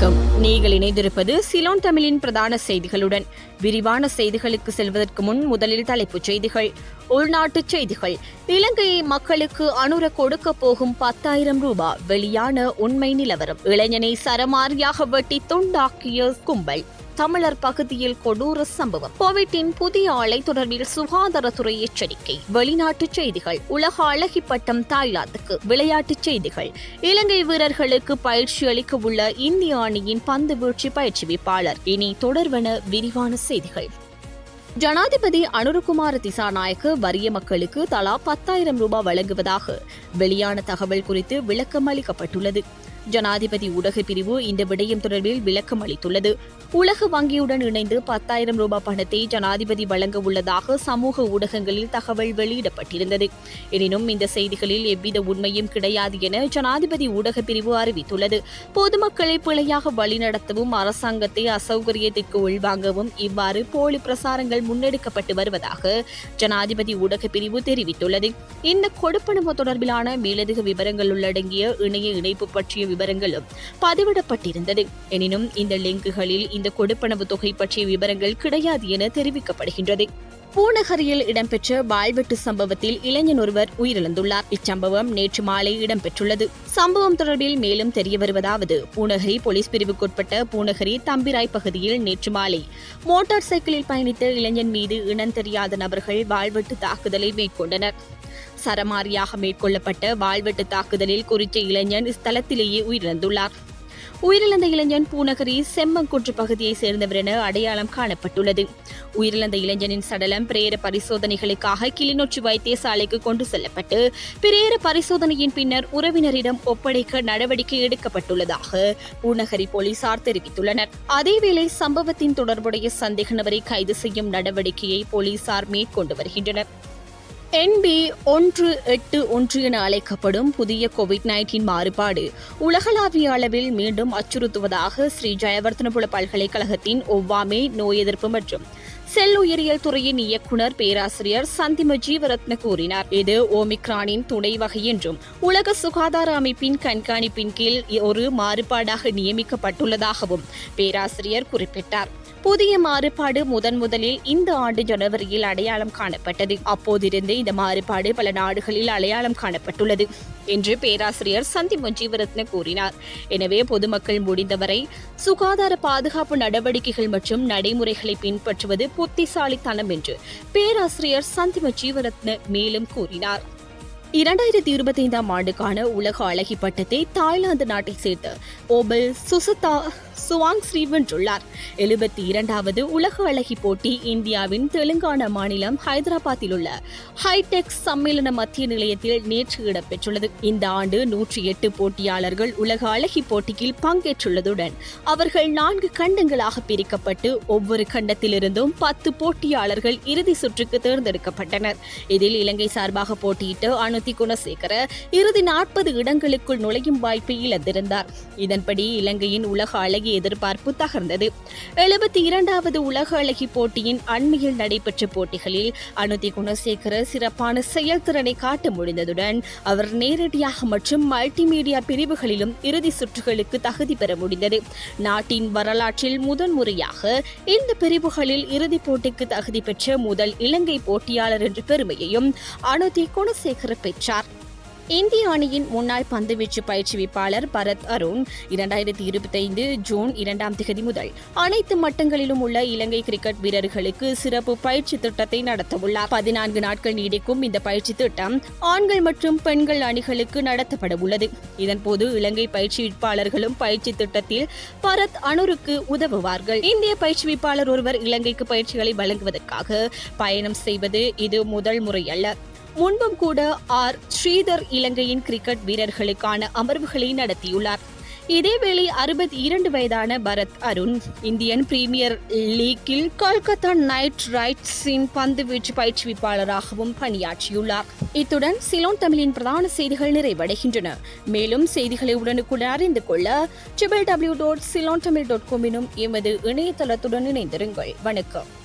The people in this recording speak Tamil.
இணைந்திருப்பது சிலோன் தமிழின் பிரதான செய்திகளுடன். விரிவான செய்திகளுக்கு செல்வதற்கு முன் முதலில் தலைப்புச் செய்திகள். உள்நாட்டுச் செய்திகள். இலங்கையை மக்களுக்கு அணுர கொடுக்க போகும் பத்தாயிரம் ரூபாய் வெளியான உண்மை நிலவரம். இளைஞனை சரமாரியாக வெட்டி துண்டாக்கிய கும்பல். தமிழர் பகுதியில் கொடூர சம்பவம். கோவிட்டின் புதிய ஆலை தொடர்பில் சுகாதாரத்துறை எச்சரிக்கை. வெளிநாட்டுச் செய்திகள். உலக அழகி பட்டம் தாய்லாந்துக்கு. விளையாட்டுச் செய்திகள். இலங்கை வீரர்களுக்கு பயிற்சி அளிக்க உள்ள இந்திய அணியின் பந்து வீழ்ச்சி பயிற்றுவிப்பாளர் இனி தொடர்வன விரிவான செய்திகள். ஜனாதிபதி அனுருகுமார திசாநாயக்கு வறிய மக்களுக்கு தலா பத்தாயிரம் ரூபாய் வழங்குவதாக வெளியான தகவல் குறித்து விளக்கம் அளிக்கப்பட்டுள்ளது. ஜனாதிபதி ஊடக பிரிவு இந்த விடயம் தொடர்பில் விளக்கம் அளித்துள்ளது. உலக வங்கியுடன் இணைந்து பத்தாயிரம் ரூபாய் பணத்தை ஜனாதிபதி வழங்க உள்ளதாக சமூக ஊடகங்களில் தகவல் வெளியிடப்பட்டிருந்தது. எனினும் இந்த செய்திகளில் எவ்வித உண்மையும் கிடையாது என ஜனாதிபதி ஊடக பிரிவு அறிவித்துள்ளது. பொதுமக்களை பிழையாக வழிநடத்தவும் அரசாங்கத்தை அசௌகரியத்திற்கு உள்வாங்கவும் இவ்வாறு போலி பிரசாரங்கள் முன்னெடுக்கப்பட்டு வருவதாக ஜனாதிபதி ஊடக பிரிவு தெரிவித்துள்ளது. இந்த கொடுப்பனவு தொடர்பிலான மேலதிக விவரங்கள் உள்ளடங்கிய இணைய இணைப்பு பற்றிய விவரங்களும் பதிவிடப்பட்டிருந்தது. எனினும் இந்த லிங்குகளில் இந்த கொடுப்பனவு தொகை பற்றிய விவரங்கள் கிடையாது என தெரிவிக்கப்படுகின்றது. பூநகரியில் இடம்பெற்ற வாழ்வெட்டு சம்பவத்தில் இளைஞன் ஒருவர் உயிரிழந்துள்ளார். இச்சம்பவம் நேற்று மாலை இடம்பெற்றுள்ளது. சம்பவம் தொடர்பில் மேலும் தெரிய வருவதாவது பூநகரி போலீஸ் பிரிவுக்குட்பட்ட பூநகரி தம்பிராய் பகுதியில் நேற்று மாலை மோட்டார் சைக்கிளில் பயணித்த இளைஞன் மீது இனம் தெரியாத நபர்கள் வாழ்வெட்டு தாக்குதலை மேற்கொண்டனர். சரமாரியாக மேற்கொள்ளப்பட்ட வாழ்வெட்டு தாக்குதலில் குறித்த இளைஞன் ஸ்தலத்திலேயே உயிரிழந்துள்ளார். உயிரிழந்த இளைஞன் பூநகரி செம்மங்குன்று பகுதியைச் சேர்ந்தவர் என அடையாளம் காணப்பட்டுள்ளது. உயிரிழந்த இளைஞனின் சடலம் பிரேர பரிசோதனைகளுக்காக கிளிநொச்சி வைத்தியசாலைக்கு கொண்டு செல்லப்பட்டு பிரேர பரிசோதனையின் பின்னர் உறவினரிடம் ஒப்படைக்க நடவடிக்கை எடுக்கப்பட்டுள்ளதாக பூநகரி போலீசார் தெரிவித்துள்ளனர். அதேவேளை சம்பவத்தின் தொடர்புடைய சந்தேக நபரை கைது செய்யும் நடவடிக்கையை போலீசார் மேற்கொண்டு வருகின்றனர். என்பி ஒன்று எட்டு ஒன்று என அழைக்கப்படும் புதிய கோவிட் நைன்டீன் மாறுபாடு உலகளாவிய அளவில் மீண்டும் அச்சுறுத்துவதாக ஸ்ரீ ஜெயவர்தனபுல பல்கலைக்கழகத்தின் ஒவ்வாமை நோய் எதிர்ப்பு மற்றும் செல் உயிரியல் துறையின் இயக்குனர் பேராசிரியர் சந்திம ஜீவரத்ன கூறினார். இது ஓமிக்ரானின் துணை வகை என்றும் உலக சுகாதார அமைப்பின் கண்காணிப்பின் கீழ் ஒரு மாறுபாடாக நியமிக்கப்பட்டுள்ளதாகவும் பேராசிரியர் குறிப்பிட்டார். புதிய மாறுபாடு முதன் முதலில் இந்த ஆண்டு ஜனவரியில் அடையாளம் காணப்பட்டது. அப்போதிருந்து இந்த மாறுபாடு பல நாடுகளில் அடையாளம் காணப்பட்டுள்ளது என்று பேராசிரியர் சந்தி மஞ்சீவரத்ன கூறினார். எனவே பொதுமக்கள் முடிந்தவரை சுகாதார பாதுகாப்பு நடவடிக்கைகள் மற்றும் நடைமுறைகளை பின்பற்றுவது புத்திசாலித்தனம் என்று பேராசிரியர் சந்திம ஜீவரத்ன மேலும் கூறினார். இரண்டாயிரத்தி இருபத்தி ஐந்தாம் ஆண்டுக்கான உலக அழகி பட்டத்தை தாய்லாந்து நாட்டை சேர்ந்த ஓபல் சுசதா சுவாங் ஸ்ரீ வென்றுள்ளார். எழுபத்தி இரண்டாவது உலக அழகி போட்டி இந்தியாவின் தெலுங்கானா மாநிலம் ஹைதராபாத்தில் உள்ள ஹைடெக் சம்மேளன மத்திய நிலையத்தில் நேற்று இடம்பெற்றுள்ளது. இந்த ஆண்டு நூற்றி எட்டு போட்டியாளர்கள் உலக அழகி போட்டியில் பங்கேற்றுள்ளதுடன் அவர்கள் நான்கு கண்டங்களாக பிரிக்கப்பட்டு ஒவ்வொரு கண்டத்திலிருந்தும் பத்து போட்டியாளர்கள் இறுதி சுற்றுக்கு தேர்ந்தெடுக்கப்பட்டனர். இதில் இலங்கை சார்பாக போட்டியிட்டு அனு அனுதி குணசேகர இறுதி நாற்பது இடங்களுக்குள் நுழையும் வாய்ப்பை இழந்திருந்தார். இதன்படி இலங்கையின் உலக அழகி எதிர்பார்ப்பு தகர்ந்தது. எழுபத்தி இரண்டாவது உலக அழகி போட்டியின் அண்மையில் நடைபெற்ற போட்டிகளில் அனுதி குணசேகர சிறப்பான செயல்திறனை காட்ட முடிந்ததுடன் அவர் நேரடியாக மற்றும் மல்டிமீடியா பிரிவுகளிலும் இறுதி சுற்றுகளுக்கு தகுதி பெற முடிந்தது. நாட்டின் வரலாற்றில் முதன்முறையாக இந்த பிரிவுகளில் இறுதிப் போட்டிக்கு தகுதி பெற்ற முதல் இலங்கை போட்டியாளர் என்ற பெருமையையும் அனுதி குணசேகர பெற்றார். இந்திய அணியின் முன்னாள் பந்துவீச்சு பயிற்சிவிப்பாளர் பரத் அருண் இரண்டாயிரத்தி இருபத்தி ஐந்து ஜூன் இரண்டாம் தேதி முதல் அனைத்து மட்டங்களிலும் உள்ள இலங்கை கிரிக்கெட் வீரர்களுக்கு சிறப்பு பயிற்சி திட்டத்தை நடத்தவுள்ளார். பதினான்கு நாட்கள் நீடிக்கும் இந்த பயிற்சி திட்டம் ஆண்கள் மற்றும் பெண்கள் அணிகளுக்கு நடத்தப்பட உள்ளது. இதன்போது இலங்கை பயிற்சிவிப்பாளர்களும் பயிற்சி திட்டத்தில் பரத் அனுருக்கு உதவுவார்கள். இந்திய பயிற்சிவிப்பாளர் ஒருவர் இலங்கைக்கு பயிற்சிகளை வழங்குவதற்காக பயணம் செய்வது இது முதல் முறை அல்ல முன்பும் கூட ஆர். ஸ்ரீதர் இலங்கையின் கிரிக்கெட் வீரர்களுக்கான அமர்வுகளை நடத்தியுள்ளார். இதேவேளை அறுபத்தி இரண்டு வயதான பரத் அருண் இந்தியன் பிரீமியர் லீக்கில் கொல்கத்தா நைட் ரைட்ஸின் பந்து வீச்சு பயிற்றுவிப்பாளராகவும் பணியாற்றியுள்ளார். இத்துடன் சிலோன் தமிழின் பிரதான செய்திகள் நிறைவடைகின்றன. மேலும் செய்திகளை உடனுக்குடன் அறிந்து கொள்ள triple W dot Ceylon Tamil dot காமினும் எமது இணையதளத்துடன் இணைந்திருங்கள். வணக்கம்.